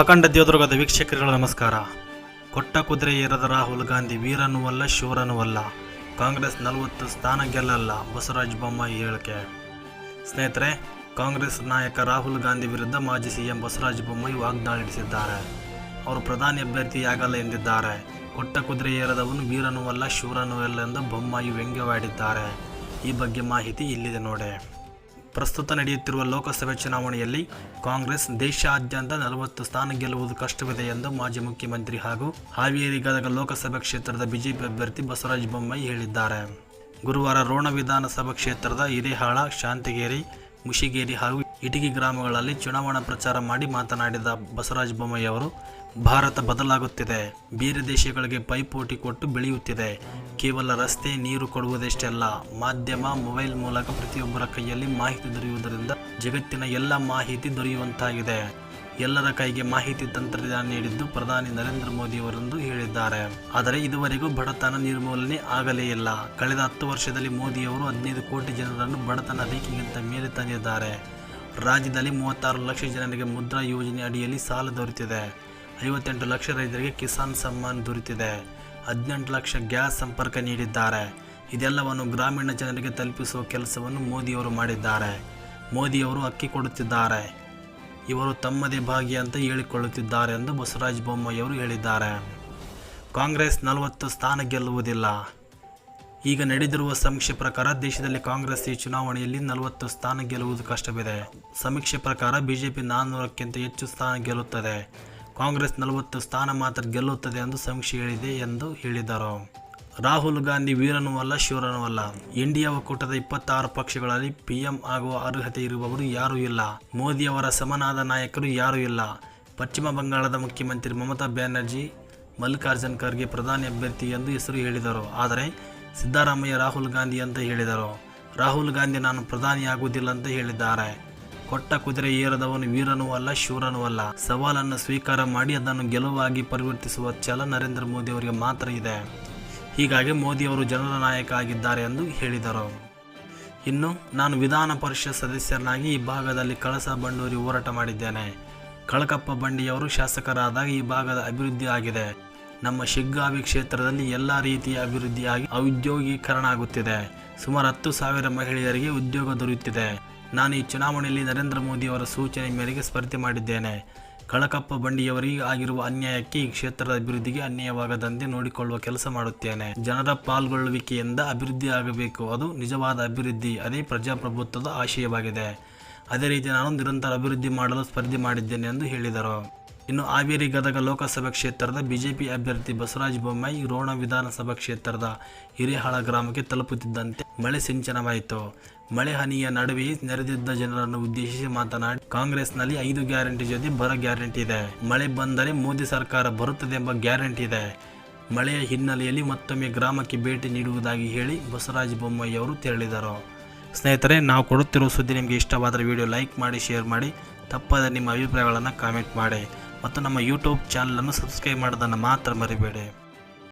ಅಖಂಡ ದೇವದುರ್ಗದ ವೀಕ್ಷಕರುಗಳ ನಮಸ್ಕಾರ. ಕೊಟ್ಟ ಕುದುರೆ ಏರದ ರಾಹುಲ್ ಗಾಂಧಿ ವೀರನೂ ಅಲ್ಲ, ಶೂರನೂ ಅಲ್ಲ. ಕಾಂಗ್ರೆಸ್ ನಲವತ್ತು ಸ್ಥಾನ ಗೆಲ್ಲಲ್ಲ, ಬಸವರಾಜ ಬೊಮ್ಮಾಯಿ ಹೇಳಿಕೆ. ಸ್ನೇಹಿತರೆ, ಕಾಂಗ್ರೆಸ್ ನಾಯಕ ರಾಹುಲ್ ಗಾಂಧಿ ವಿರುದ್ಧ ಮಾಜಿ ಸಿಎಂ ಬಸವರಾಜ ಬೊಮ್ಮಾಯಿ ವಾಗ್ದಾಳಿ ನಡೆಸಿದ್ದಾರೆ ಅವರು ಪ್ರಧಾನಿ ಅಭ್ಯರ್ಥಿಯಾಗಲ್ಲ ಎಂದಿದ್ದಾರೆ. ಕೊಟ್ಟ ಕುದುರೆ ಏರದವನು ವೀರನೂ ಅಲ್ಲ, ಶೂರನೂ ಅಲ್ಲ ಎಂದು ಬೊಮ್ಮಾಯಿ ವ್ಯಂಗ್ಯವಾಡಿದ್ದಾರೆ. ಈ ಬಗ್ಗೆ ಮಾಹಿತಿ ಇಲ್ಲಿದೆ ನೋಡಿ. ಪ್ರಸ್ತುತ ನಡೆಯುತ್ತಿರುವ ಲೋಕಸಭೆ ಚುನಾವಣೆಯಲ್ಲಿ ಕಾಂಗ್ರೆಸ್ ದೇಶಾದ್ಯಂತ ನಲವತ್ತು ಸ್ಥಾನ ಗೆಲ್ಲುವುದು ಕಷ್ಟವಿದೆ ಎಂದು ಮಾಜಿ ಮುಖ್ಯಮಂತ್ರಿ ಹಾಗೂ ಹಾವೇರಿ ಗದಗ ಲೋಕಸಭಾ ಕ್ಷೇತ್ರದ ಬಿಜೆಪಿ ಅಭ್ಯರ್ಥಿ ಬಸವರಾಜ ಬೊಮ್ಮಾಯಿ ಹೇಳಿದ್ದಾರೆ. ಗುರುವಾರ ರೋಣ ವಿಧಾನಸಭಾ ಕ್ಷೇತ್ರದ ಹಿರೇಹಾಳ, ಶಾಂತಿಗೇರಿ, ಮುಷಿಗೇರಿ ಹಾಗೂ ಇಟಗಿ ಗ್ರಾಮಗಳಲ್ಲಿ ಚುನಾವಣಾ ಪ್ರಚಾರ ಮಾಡಿ ಮಾತನಾಡಿದ ಬಸವರಾಜ ಬೊಮ್ಮಾಯಿ ಅವರು ಭಾರತ ಬದಲಾಗುತ್ತಿದೆ. ಬೇರೆ ದೇಶಗಳಿಗೆ ಪೈಪೋಟಿ ಕೊಟ್ಟು ಬೆಳೆಯುತ್ತಿದೆ. ಕೇವಲ ರಸ್ತೆ, ನೀರು ಕೊಡುವುದಷ್ಟೇ ಅಲ್ಲ, ಮಾಧ್ಯಮ, ಮೊಬೈಲ್ ಮೂಲಕ ಪ್ರತಿಯೊಬ್ಬರ ಕೈಯಲ್ಲಿ ಮಾಹಿತಿ ದೊರೆಯುವುದರಿಂದ ಜಗತ್ತಿನ ಎಲ್ಲ ಮಾಹಿತಿ ದೊರೆಯುವಂತಾಗಿದೆ. ಎಲ್ಲರ ಕೈಗೆ ಮಾಹಿತಿ ತಂತ್ರಜ್ಞಾನ ನೀಡಿದ್ದು ಪ್ರಧಾನಿ ನರೇಂದ್ರ ಮೋದಿಯವರೆಂದು ಹೇಳಿದ್ದಾರೆ. ಆದರೆ ಇದುವರೆಗೂ ಬಡತನ ನಿರ್ಮೂಲನೆ ಆಗಲೇ ಇಲ್ಲ. ಕಳೆದ ಹತ್ತು ವರ್ಷದಲ್ಲಿ ಮೋದಿಯವರು ಹದಿನೈದು ಕೋಟಿ ಜನರನ್ನು ಬಡತನ ರೇಖೆಗಿಂತ ಮೇಲೆ ತಂದಿದ್ದಾರೆ. ರಾಜ್ಯದಲ್ಲಿ ಮೂವತ್ತಾರು ಲಕ್ಷ ಜನರಿಗೆ ಮುದ್ರಾ ಯೋಜನೆ ಅಡಿಯಲ್ಲಿ ಸಾಲ ದೊರೆತಿದೆ. ಐವತ್ತೆಂಟು ಲಕ್ಷ ರೈತರಿಗೆ ಕಿಸಾನ್ ಸಮ್ಮಾನ್ ದೊರೆತಿದೆ. ಹದಿನೆಂಟು ಲಕ್ಷ ಗ್ಯಾಸ್ ಸಂಪರ್ಕ ನೀಡಿದ್ದಾರೆ. ಇದೆಲ್ಲವನ್ನು ಗ್ರಾಮೀಣ ಜನರಿಗೆ ತಲುಪಿಸುವ ಕೆಲಸವನ್ನು ಮೋದಿಯವರು ಮಾಡಿದ್ದಾರೆ. ಮೋದಿಯವರು ಅಕ್ಕಿ ಕೊಡುತ್ತಿದ್ದಾರೆ. ಇವರು ತಮ್ಮದೇ ಭಾಗ್ಯ ಅಂತ ಹೇಳಿಕೊಳ್ಳುತ್ತಿದ್ದಾರೆ ಎಂದು ಬಸವರಾಜ ಬೊಮ್ಮಾಯಿಯವರು ಹೇಳಿದ್ದಾರೆ. ಕಾಂಗ್ರೆಸ್ ನಲವತ್ತು ಸ್ಥಾನ ಗೆಲ್ಲುವುದಿಲ್ಲ. ಈಗ ನಡೆದಿರುವ ಸಮೀಕ್ಷೆ ಪ್ರಕಾರ ದೇಶದಲ್ಲಿ ಕಾಂಗ್ರೆಸ್ ಈ ಚುನಾವಣೆಯಲ್ಲಿ ನಲವತ್ತು ಸ್ಥಾನ ಗೆಲ್ಲುವುದು ಕಷ್ಟವಿದೆ. ಸಮೀಕ್ಷೆ ಪ್ರಕಾರ ಬಿಜೆಪಿ ನಾನ್ನೂರಕ್ಕಿಂತ ಹೆಚ್ಚು ಸ್ಥಾನ ಗೆಲ್ಲುತ್ತದೆ. ಕಾಂಗ್ರೆಸ್ ನಲವತ್ತು ಸ್ಥಾನ ಮಾತ್ರ ಗೆಲ್ಲುತ್ತದೆ ಎಂದು ಸಮೀಕ್ಷೆ ಹೇಳಿದೆ ಎಂದು ಹೇಳಿದರು. ರಾಹುಲ್ ಗಾಂಧಿ ವೀರನೂ ಅಲ್ಲ ಶೂರನೂ ಅಲ್ಲ. ಇಂಡಿಯಾ ಒಕ್ಕೂಟದ ಇಪ್ಪತ್ತಾರು ಪಕ್ಷಗಳಲ್ಲಿ ಪಿಎಂ ಆಗುವ ಅರ್ಹತೆ ಇರುವವರು ಯಾರೂ ಇಲ್ಲ. ಮೋದಿಯವರ ಸಮನಾದ ನಾಯಕರು ಯಾರೂ ಇಲ್ಲ. ಪಶ್ಚಿಮ ಬಂಗಾಳದ ಮುಖ್ಯಮಂತ್ರಿ ಮಮತಾ ಬ್ಯಾನರ್ಜಿ, ಮಲ್ಲಿಕಾರ್ಜುನ್ ಖರ್ಗೆ ಪ್ರಧಾನಿ ಅಭ್ಯರ್ಥಿ ಎಂದು ಹೆಸರು ಹೇಳಿದರು. ಆದರೆ ಸಿದ್ದರಾಮಯ್ಯ ರಾಹುಲ್ ಗಾಂಧಿ ಅಂತ ಹೇಳಿದರು. ರಾಹುಲ್ ಗಾಂಧಿ ನಾನು ಪ್ರಧಾನಿ ಆಗುವುದಿಲ್ಲ ಅಂತ ಹೇಳಿದ್ದಾರೆ. ಕೊಟ್ಟ ಕುದುರೆ ಏರದವನು ವೀರನೂ ಅಲ್ಲ, ಶೂರನೂ ಅಲ್ಲ. ಸವಾಲನ್ನು ಸ್ವೀಕಾರ ಮಾಡಿ ಅದನ್ನು ಗೆಲುವಾಗಿ ಪರಿವರ್ತಿಸುವ ಛಲ ನರೇಂದ್ರ ಮೋದಿ ಅವರಿಗೆ ಮಾತ್ರ ಇದೆ. ಹೀಗಾಗಿ ಮೋದಿಯವರು ಜನರ ನಾಯಕ ಆಗಿದ್ದಾರೆ ಎಂದು ಹೇಳಿದರು. ಇನ್ನು ನಾನು ವಿಧಾನ ಪರಿಷತ್ ಸದಸ್ಯರನ್ನಾಗಿ ಈ ಭಾಗದಲ್ಲಿ ಕಳಸ ಬಂಡೂರಿ ಹೋರಾಟ ಮಾಡಿದ್ದೇನೆ. ಕಳಕಪ್ಪ ಬಂಡಿಯವರು ಶಾಸಕರಾದಾಗ ಈ ಭಾಗದ ಅಭಿವೃದ್ಧಿ ಆಗಿದೆ. ನಮ್ಮ ಶಿಗ್ಗಾವಿ ಕ್ಷೇತ್ರದಲ್ಲಿ ಎಲ್ಲ ರೀತಿಯ ಅಭಿವೃದ್ಧಿಯಾಗಿ ಔದ್ಯೋಗೀಕರಣ ಆಗುತ್ತಿದೆ. ಸುಮಾರು ಹತ್ತು ಸಾವಿರ ಮಹಿಳೆಯರಿಗೆ ಉದ್ಯೋಗ ದೊರೆಯುತ್ತಿದೆ. ನಾನು ಈ ಚುನಾವಣೆಯಲ್ಲಿ ನರೇಂದ್ರ ಮೋದಿಯವರ ಸೂಚನೆ ಮೇರೆಗೆ ಸ್ಪರ್ಧೆ ಮಾಡಿದ್ದೇನೆ. ಕಳಕಪ್ಪ ಬಂಡಿಯವರಿಗೆ ಆಗಿರುವ ಅನ್ಯಾಯಕ್ಕೆ ಈ ಕ್ಷೇತ್ರದ ಅಭಿವೃದ್ಧಿಗೆ ಅನ್ಯಾಯವಾಗದಂತೆ ನೋಡಿಕೊಳ್ಳುವ ಕೆಲಸ ಮಾಡುತ್ತೇನೆ. ಜನರ ಪಾಲ್ಗೊಳ್ಳುವಿಕೆಯಿಂದ ಅಭಿವೃದ್ಧಿ ಆಗಬೇಕು. ಅದು ನಿಜವಾದ ಅಭಿವೃದ್ಧಿ. ಅದೇ ಪ್ರಜಾಪ್ರಭುತ್ವದ ಆಶಯವಾಗಿದೆ. ಅದೇ ರೀತಿ ನಾನು ನಿರಂತರ ಅಭಿವೃದ್ಧಿ ಮಾಡಲು ಸ್ಪರ್ಧೆ ಮಾಡಿದ್ದೇನೆ ಎಂದು ಹೇಳಿದರು. ಇನ್ನು ಹಾವೇರಿ ಗದಗ ಲೋಕಸಭಾ ಕ್ಷೇತ್ರದ ಬಿಜೆಪಿ ಅಭ್ಯರ್ಥಿ ಬಸವರಾಜ ಬೊಮ್ಮಾಯಿ ರೋಣ ವಿಧಾನಸಭಾ ಕ್ಷೇತ್ರದ ಹಿರೇಹಾಳ ಗ್ರಾಮಕ್ಕೆ ತಲುಪುತ್ತಿದ್ದಂತೆ ಮಳೆ ಸಿಂಚನವಾಯಿತು. ಮಳೆ ಹನಿಯ ನಡುವೆ ನೆರೆದಿದ್ದ ಜನರನ್ನು ಉದ್ದೇಶಿಸಿ ಮಾತನಾಡಿ, ಕಾಂಗ್ರೆಸ್ನಲ್ಲಿ ಐದು ಗ್ಯಾರಂಟಿ ಜೊತೆ ಬರ ಗ್ಯಾರಂಟಿ ಇದೆ. ಮಳೆ ಬಂದರೆ ಮೋದಿ ಸರ್ಕಾರ ಬರುತ್ತದೆ ಎಂಬ ಗ್ಯಾರಂಟಿ ಇದೆ. ಮಳೆಯ ಹಿನ್ನೆಲೆಯಲ್ಲಿ ಮತ್ತೊಮ್ಮೆ ಗ್ರಾಮಕ್ಕೆ ಭೇಟಿ ನೀಡುವುದಾಗಿ ಹೇಳಿ ಬಸವರಾಜ ಬೊಮ್ಮಾಯಿ ಅವರು ತೆರಳಿದರು. ಸ್ನೇಹಿತರೆ, ನಾವು ಕೊಡುತ್ತಿರುವ ಸುದ್ದಿ ನಿಮಗೆ ಇಷ್ಟವಾದರೆ ವಿಡಿಯೋ ಲೈಕ್ ಮಾಡಿ, ಶೇರ್ ಮಾಡಿ, ತಪ್ಪದ ನಿಮ್ಮ ಅಭಿಪ್ರಾಯಗಳನ್ನು ಕಾಮೆಂಟ್ ಮಾಡಿ. ಮತ್ತು ನಮ್ಮ ಯೂಟ್ಯೂಬ್ ಚಾನಲನ್ನು ಸಬ್ಸ್ಕ್ರೈಬ್ ಮಾಡೋದನ್ನು ಮಾತ್ರ ಮರಿಬೇಡಿ.